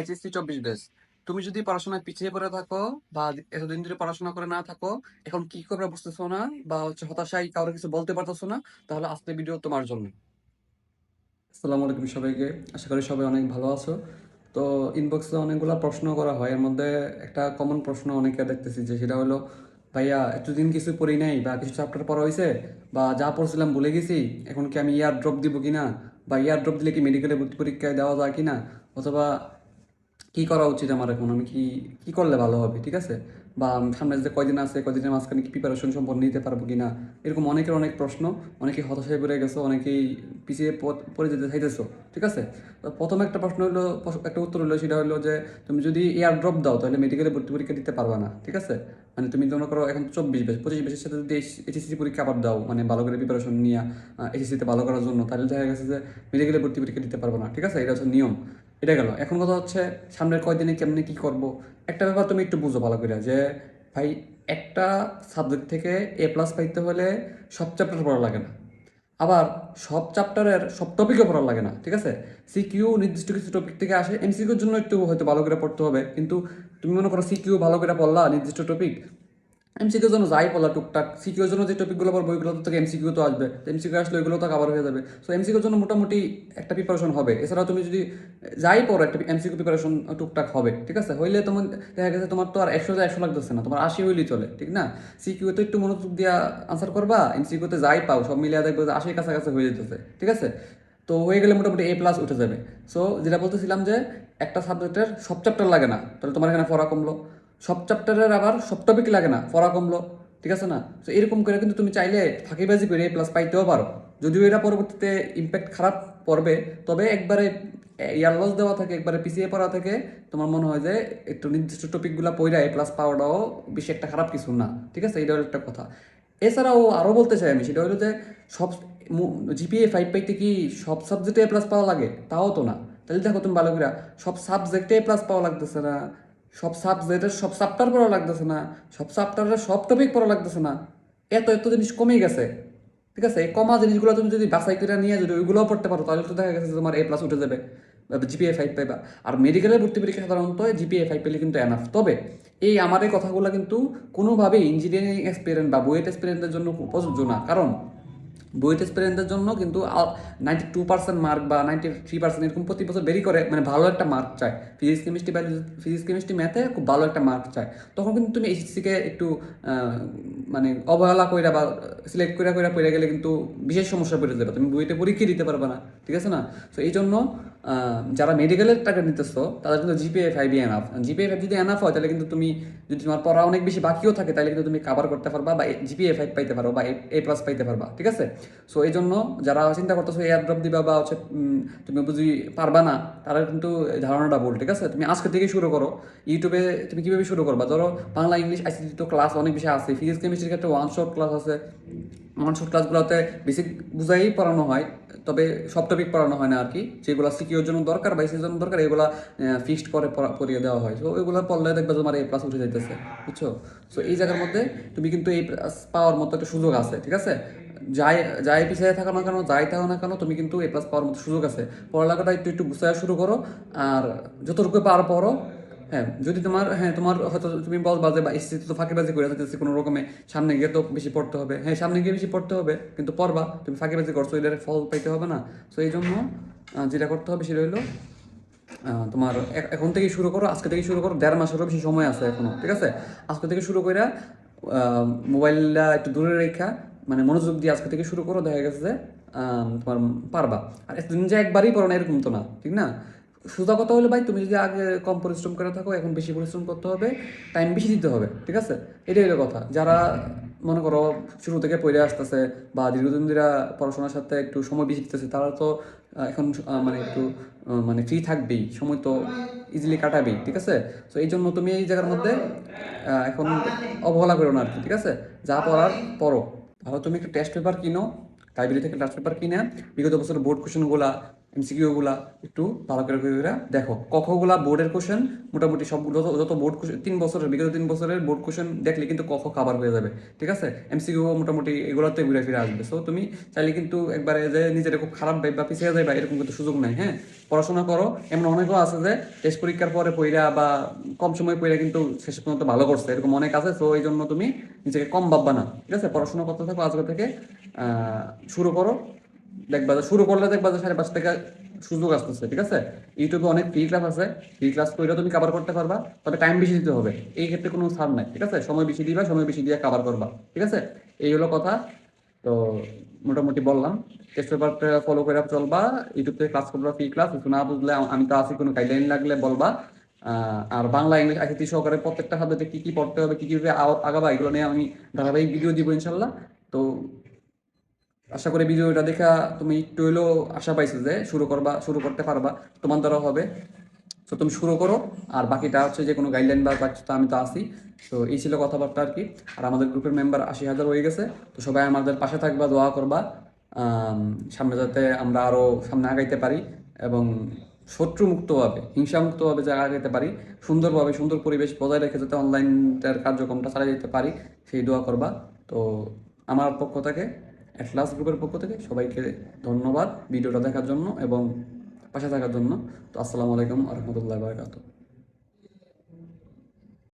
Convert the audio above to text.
HSC চব্বিশ batch তুমি যদি পড়াশোনায় পিছিয়ে পড়ে থাকো বা এতদিন ধরে পড়াশোনা করে না থাকো, এখন কি করবে বুঝতেছো না বা হচ্ছে হতাশায় কারোর কিছু বলতে পারতেছো না, তাহলে আজকের ভিডিও তোমার জন্য। আসসালামু আলাইকুম সবাইকে। আশা করি সবাই অনেক ভালো আছো। তো ইনবক্সে অনেকগুলো প্রশ্ন করা হয়। এর মধ্যে একটা কমন প্রশ্ন অনেকে দেখতেছি যে সেটা হলো, ভাইয়া, এতদিন কিছু পড়ি নাই বা কিছু চ্যাপ্টার পড়া হয়েছে বা যা পড়ছিলাম ভুলে গেছি, এখন কি আমি ইয়ার ড্রপ দিব কিনা? বা ইয়ার ড্রপ দিলে কি মেডিকেলে ভর্তি পরীক্ষায় দেওয়া যায় কিনা? অথবা কি করা উচিত আমার এখন? আমি কি কি করলে ভালো হবে, ঠিক আছে? বা সামনে যে কয়দিন আছে, কয়দিনের মাঝখানে কি প্রিপারেশন সম্পন্ন নিতে পারব কিনা? এরকম অনেকের অনেক প্রশ্ন অনেকে হতাশায় পড়ে গেছো, অনেকেই পিছিয়ে পড়ে যেতে চাইতেছো, ঠিক আছে? তো প্রথম একটা প্রশ্ন হলো একটা উত্তর হলো, সেটা হলো যে তুমি যদি এয়ার ড্রপ দাও, তাহলে মেডিকেলে ভর্তি পরীক্ষা দিতে পারবা না, ঠিক আছে? মানে তুমি মনে করো এখন চব্বিশ বেশ, পঁচিশ বেশের সাথে যদি এইচএসসি পরীক্ষা আবার দাও মানে ভালো করে প্রিপারেশন নিয়ে এইচএসসিতে ভালো করার জন্য, তাহলে দেখা গেছে যে মেডিকেলে ভর্তি পরীক্ষা দিতে পারব না, ঠিক আছে? এটা হচ্ছে নিয়ম। এটা গেল। এখন কথা হচ্ছে, সামনের কয়দিনে কেমনে কি করব? একটা ব্যাপার তুমি একটু বুঝো ভালো করে যে, ভাই, একটা সাবজেক্ট থেকে এ প্লাস পাইতে হলে সব চ্যাপ্টার পড়া লাগে না। আবার সব চ্যাপ্টারের সব টপিকও পড়া লাগে না, ঠিক আছে? সিকিউ নির্দিষ্ট কিছু টপিক থেকে আসে এমসিকিউর জন্য একটু হয়তো ভালো করে পড়তে হবে, কিন্তু তুমি মনে করো সিকিউ ভালো করে পড়লা, নির্দিষ্ট টপিক এমসিকিউর জন্য যাই পড়লা টুকটাক সিকিউর জন্য যে টপিকগুলো পড়ব বইগুলো তো থেকে এমসিকিউ তো আসবে। এমসিকিউ আসলে ওইগুলো তো কভার হয়ে যাবে। সো এমসিকিউর জন্য মোটামুটি একটা প্রিপারেশন হবে। এছাড়াও তুমি যদি যাই পড়ো, একটা এমসিকিউ প্রিপারেশন টুকটাক হবে, ঠিক আছে? হইলে তোমার, দেখা গেছে তোমার তো আর একশো একশো লাগতেছে না, তোমার আশি হইলেই চলে, ঠিক না? সিকিউ তো একটু মনোযোগ দিয়া আনসার করবা এমসিকিউতে যাই পাও, সব মিলিয়ে দেখবে যে আশির কাছাকাছি হয়ে যেতেছে, ঠিক আছে? তো হয়ে গেলে মোটামুটি এ প্লাস উঠে যাবে। সো যেটা বলতেছিলাম যে একটা সাবজেক্টের সব চ্যাপ্টার লাগে না, তাহলে তোমার এখানে পড়া কমলো। সব চ্যাপ্টারের আবার সব টপিক লাগে না, পড়া কমলো, ঠিক আছে না? তো এরকম করে কিন্তু তুমি চাইলে ফাঁকিবাজি করে প্লাস পাইতেও পারো। যদিও এটা পরবর্তীতে ইম্প্যাক্ট খারাপ পড়বে, তবে একবারে ইয়ার লস দেওয়া থাকে, একবারে পিছিয়ে পড়া থেকে, তোমার মনে হয় যে একটু নির্দিষ্ট টপিকগুলো পড়া এ প্লাস পাওয়াটাও বেশি একটা খারাপ কিছু না, ঠিক আছে? এটা একটা কথা। এছাড়াও আরও বলতে চাই আমি, সেটা হলো যে সব জিপিএ ফাইভ পাইতে কি সব সাবজেক্টে প্লাস পাওয়া লাগে? তাও তো না। তাহলে দেখো তুমি ভালো করে সব সাবজেক্টে প্লাস পাওয়া লাগতেছে না সব সাবজেক্টের সব চ্যাপ্টার পড়া লাগতেছে না, সব চ্যাপ্টারের সব টপিক পড়া লাগতেছে না। এত এত জিনিস কমে গেছে। ঠিক আছে? এই কমা জিনিসগুলো তুমি যদি বাছাই করে নিয়ে যদি ওইগুলোও পড়তে পারো, তাহলে তো দেখা গেছে তোমার এ প্লাস উঠে যাবে। জিপিএ ফাইভ পাইবা। আর মেডিকেলের ভর্তি পরীক্ষা সাধারণত জিপিএ ফাইভ পেলে কিন্তু এনাফ তবে এই আমার এই কথাগুলো কিন্তু কোনোভাবেই ইঞ্জিনিয়ারিং এক্সপিরিয়েন্স বা বুয়েট এক্সপিরিয়েন্সের জন্য প্রযোজ্য না। কারণ বুয়েট এক্সপিরিয়েন্সের জন্য কিন্তু নাইনটি টু পার্সেন্ট মার্ক বা নাইনটি থ্রি পার্সেন্ট এরকম প্রতি বছর বেরি করে মানে ভালো একটা মার্ক চায়। ফিজিক্স কেমিস্ট্রি বা ফিজিক্স কেমিস্ট্রি ম্যাথে খুব ভালো একটা মার্ক চায়। তখন কিন্তু তুমি এইচএসসিকে একটু মানে অবহেলা কইরা বা সিলেক্ট কইরা কইরা পড়ে গেলে কিন্তু বিশেষ সমস্যা পড়ে যাবে। তুমি বুয়েটে পরীক্ষা দিতে পারবে না, ঠিক আছে না? তো এই জন্য যারা মেডিকেলের টাকা নিতেছো, তাদের কিন্তু GPA five enough GPA five যদি এনাফ হয়, তাহলে কিন্তু তুমি যদি তোমার পড়া অনেক বেশি বাকিও থাকে, তাহলে কিন্তু তুমি কাভার করতে পারবা বা জিপিএ ফাইভ পাইতে পারো বা এ প্লাস পাইতে পারবা, ঠিক আছে? সো এই জন্য যারা চিন্তা করতেছো এয়ার ড্রপ দিবা বা হচ্ছে তুমি বুঝি পারবা না, তারা কিন্তু ধারণাটা ভুল, ঠিক আছে? তুমি আজকে থেকে শুরু করো। ইউটিউবে তুমি কীভাবে শুরু করবা? ধরো বাংলা, ইংলিশ আইসিটি তো ক্লাস অনেক বেশি আছে ফিজিক্স কেমিস্ট্রির ক্ষেত্রে ওয়ান শট ক্লাস আছে শট ক্লাসগুলোতে বেসিক বুঝাই পড়ানো হয়, তবে সব টপিক পড়ানো হয় না আর কি। যেগুলো সিকিউর জন্য দরকার বা জন্য দরকার, এগুলো ফিক্সড করে পড়া- পড়িয়ে দেওয়া হয়। তো ওইগুলো পড়লে দেখবে তোমার এই প্লাস উঠে যাইতেছে, বুঝছ? সো এই জায়গার মধ্যে তুমি কিন্তু এই প্লাস পাওয়ার মতো একটা সুযোগ আছে, ঠিক আছে? যাই যাই পিছিয়ে থাকো না কেন, যাই থাকো না কেন, তুমি কিন্তু এ প্লাস পাওয়ার মতো সুযোগ আছে। পড়ালেখাটা একটু একটু গুছায় শুরু করো, আর যতটুকু পার পড়ো হ্যাঁ যদি তোমার হ্যাঁ তোমার হয়তো তুমি বলবা যে বা এসএসসি তো ফাঁকিবাজি করে যেতেছি কোনো রকমে, সামনে গিয়ে তো বেশি পড়তে হবে। হ্যাঁ সামনে গিয়ে বেশি পড়তে হবে, কিন্তু পড়বা, তুমি ফাঁকিবাজি করছ এটার ফল পাইতে হবে না। তো এই জন্য যেটা করতে হবে সেটা হলো তোমার এখন থেকে শুরু করো, আজকে থেকে শুরু করো, দেড় মাসেরও বেশি সময় আছে এখনও, ঠিক আছে? আজকে থেকে শুরু করে মোবাইলটা একটু দূরে রেখা মানে মনোযোগ দিয়ে আজকে থেকে শুরু করো, দেখা গেছে যে তোমার পারবা। আর এতদিন যে একবারই পড়ো না, এরকম তো না, ঠিক না? সোজা কথা হলো ভাই, তুমি যদি আগে কম পরিশ্রম করে থাকো, এখন বেশি পরিশ্রম করতে হবে টাইম বেশি দিতে হবে, ঠিক আছে? এটাই হলো কথা। যারা মনে করো শুরু থেকে পড়ে আসতেছে বা দীর্ঘদিন ধরে পড়াশোনার সাথে একটু সময় বেশি দিতেছে, তারা তো এখন মানে একটু মানে ফ্রি থাকবেই, সময় তো ইজিলি কাটাবেই, ঠিক আছে? তো এই জন্য তুমি এই জায়গার মধ্যে এখন অবহেলা করো না আর কি, ঠিক আছে? যা পড়ার, পড়ো। ভালো তুমি একটা টেস্ট পেপার কিনো লাইব্রেরি থেকে টেস্ট পেপার কিনে, বিগত বছরের বোর্ড কোশ্চেনগুলা এমসিকিউগুলা একটু ভালো করে করে দেখো। কখগুলা বোর্ডের কোশ্চেন মোটামুটি সবগুলো যত- বোর্ড তিন বছরের, বিগত তিন বছরের বোর্ড কোশ্চেন দেখলে কিন্তু কখ কাভার হয়ে যাবে, ঠিক আছে? এমসিকিউ মোটামুটি এগুলোতে ঘুরে ফিরে আসবে। সো তুমি চাইলে কিন্তু একবারে যে নিজের খুব খারাপ ভাই বা পিছিয়ে যাবে এরকম কিন্তু সুযোগ নাই হ্যাঁ? পড়াশোনা করো, এমন অনেকেও আছে যে টেস্ট পরীক্ষার পরে পইরা বা কম সময় পইরা কিন্তু শেষ পর্যন্ত ভালো করছে, এরকম অনেক আছে। সো এই জন্য তুমি নিজেকে কম ভাববা না, ঠিক আছে? পড়াশোনা করতে থাকো, আজকে থেকে শুরু করো। দেখবা শুরু করলে দেখবা যে সাড়ে পাঁচ টাকা সুযোগ আসতেছে, ঠিক আছে? ইউটিউবে অনেক ফ্রি ক্লাস আছে ফ্রি ক্লাস করে তুমি কাভার করতে পারবা, তবে টাইম বেশি দিতে হবে। এই ক্ষেত্রে কোনো ছাড় নাই, ঠিক আছে? সময় বেশি দিবা, সময় বেশি দিয়ে কাভার করবা, ঠিক আছে? এই হলো কথা। তো মোটামুটি বললাম টেস্ট পেপারটা ফলো করে চলবা ইউটিউব থেকে ক্লাস করবা ফ্রি ক্লাস কিছু না বুঝলে আমি তো আছি, কোনো গাইডলাইন লাগলে বলবা। আর বাংলা ইংলিশ আইসিটি সহকারে প্রত্যেকটা সাবজেক্টে কি কি পড়তে হবে, কি কি আগাবা, এগুলো নিয়ে আমি ধারাবাহিক ভিডিও দিব ইনশাল্লাহ। তো আশা করি ভিডিওটা দেখা তুমি একটু হলেও আশা পাইছো যে শুরু করবা, শুরু করতে পারবা। তোমার দ্বারা হবে। তো তুমি শুরু করো, আর বাকিটা হচ্ছে যে কোনো গাইডলাইন বা বাকি আমি তো আছি। তো এই ছিল কথাবার্তা আর কি। আর আমাদের গ্রুপের মেম্বার আশি হাজার হয়ে গেছে। তো সবাই আমাদের পাশে থাকবা, দোয়া করবা। সামনে যাতে আমরা আরও সামনে আগাইতে পারি এবং শত্রু মুক্তভাবে হিংসা মুক্তভাবে যে আগাইতে পারি, সুন্দরভাবে সুন্দর পরিবেশ বজায় রেখে যাতে অনলাইনটার কার্যক্রমটা চালিয়ে যেতে পারি, সেই দোয়া করবা। তো আমার পক্ষ থেকে অ্যাটলাস গ্রুপের পক্ষ থেকে সবাইকে ধন্যবাদ ভিডিওটা দেখার জন্য এবং পাশে থাকার জন্য। তো আসসালামু আলাইকুম রহমতুল্লাহ বারকাত